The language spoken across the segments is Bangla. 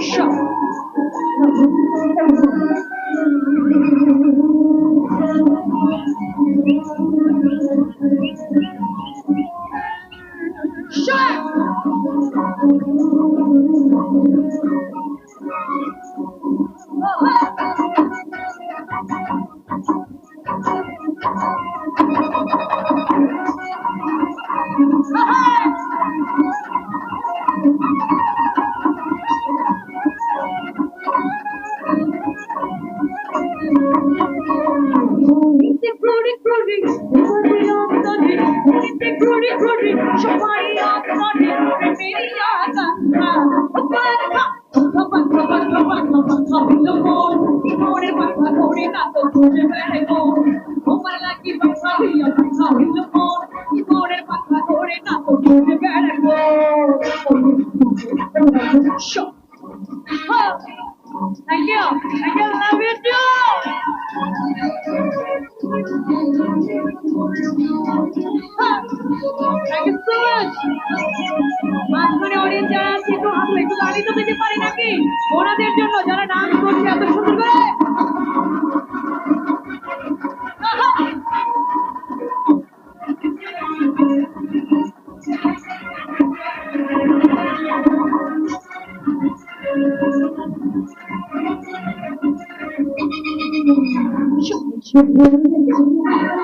Shut ঘুরি ঘুরি ঘুরি অন্তরে নিতে ঘুরি ঘুরি, সবাই প্রেমেরই আকাঙ্ক্ষা বাধা বাধা বাধা বাধা বাধা হলো মন মনের বাধা ধরে না তো ঘুরে বেড়ে মন তোমার লাগি বাধা হইয়া বাধা হইল মন মনের বাধা ধরে না তো ঘুরে বেড়ে মন Thank you. Thank you. Love you too. মাঝখানে অডিয়েন্স যারা আছে, একটু হাসো একটু গালি তো দিতে পারি নাকি ওনাদের জন্য যারা ডান্স করছে, এত সুন্দর করে আহা! এই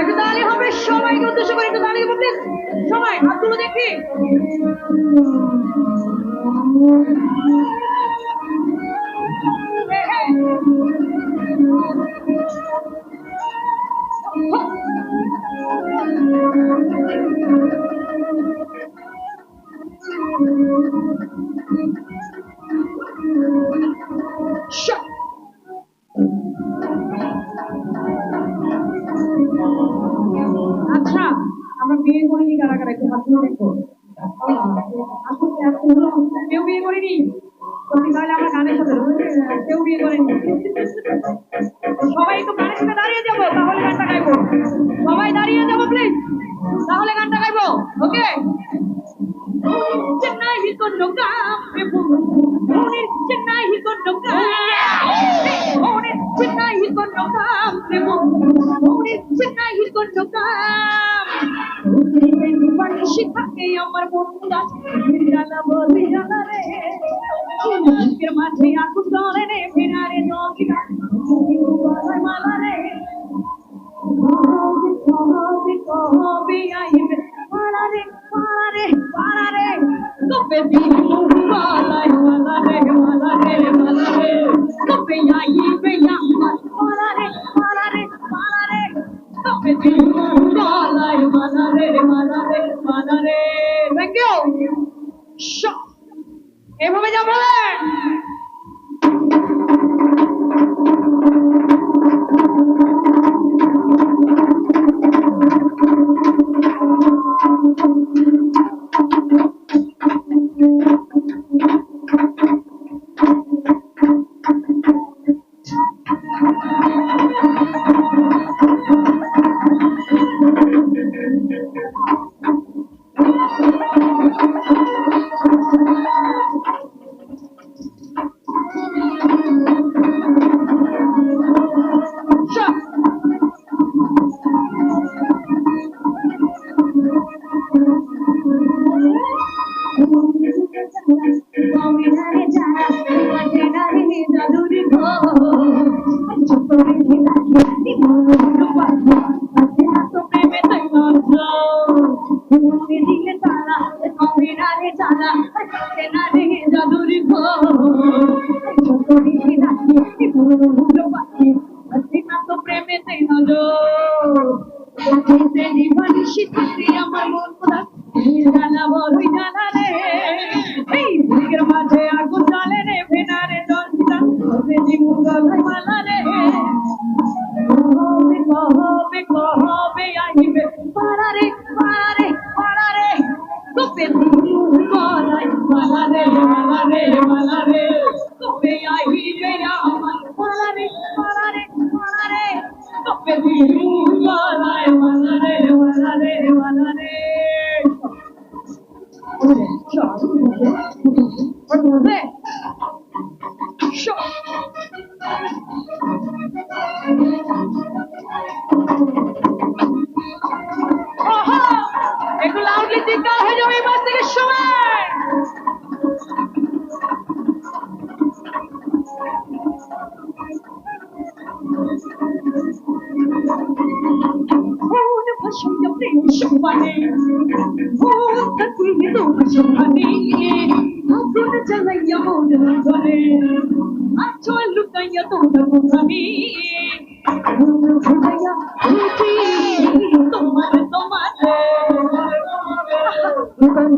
একটু দাঁড়িয়ে হবে সবাইকে উদ্দেশ্য করে একটু দাঁড়িয়ে হবে সবাই হাতগুলো দেখি। কেউ বিয়ে করিনি? তাহলে আমার গানের সাথে কেউ বিয়ে করেনি। সবাই একটু গানের সাথে দাঁড়িয়ে যাব, তাহলে গানটা গাইবো। সবাই দাঁড়িয়ে যাব প্লিজ তাহলে গানটা গাইবো। ওকে চেন্নাই কোনো গাম চেন্নাই কোনো গাম চেন্নাই কোনো গাম চেন্নাই কোনো গাম শিখাকে আমার বন্ধুরা বিড়ালা বলি রে আজকের মাঝে আগুন জ্বলে রে, ফেরারে নদীরা মালা রে। কবে কবে আইবে? প্রেমে তাই হলো নিবানিসি থাকতে আমার মন খোলা জানা বড়ই জানা রে এই দিকের মাঝে আগুন জ্বলে রে ভেনারে দশটা হবে জীবন গলায় মালা রে কহবে কহবে কহবে আইবে পাড়ারে পাড়ারে পাড়ারে তোপে গলায় মালা রে মালা রে মালা রে তোপে একটু লাউডলি চিৎকার হয়ে যাবে এবার থেকে সময় seni şövalyeyi Vustasını doğru şövalyeyi Hazır canaya vurdun zane Açolukta yatırdı bu zane Vurtaya tuti Tomare tomare Ben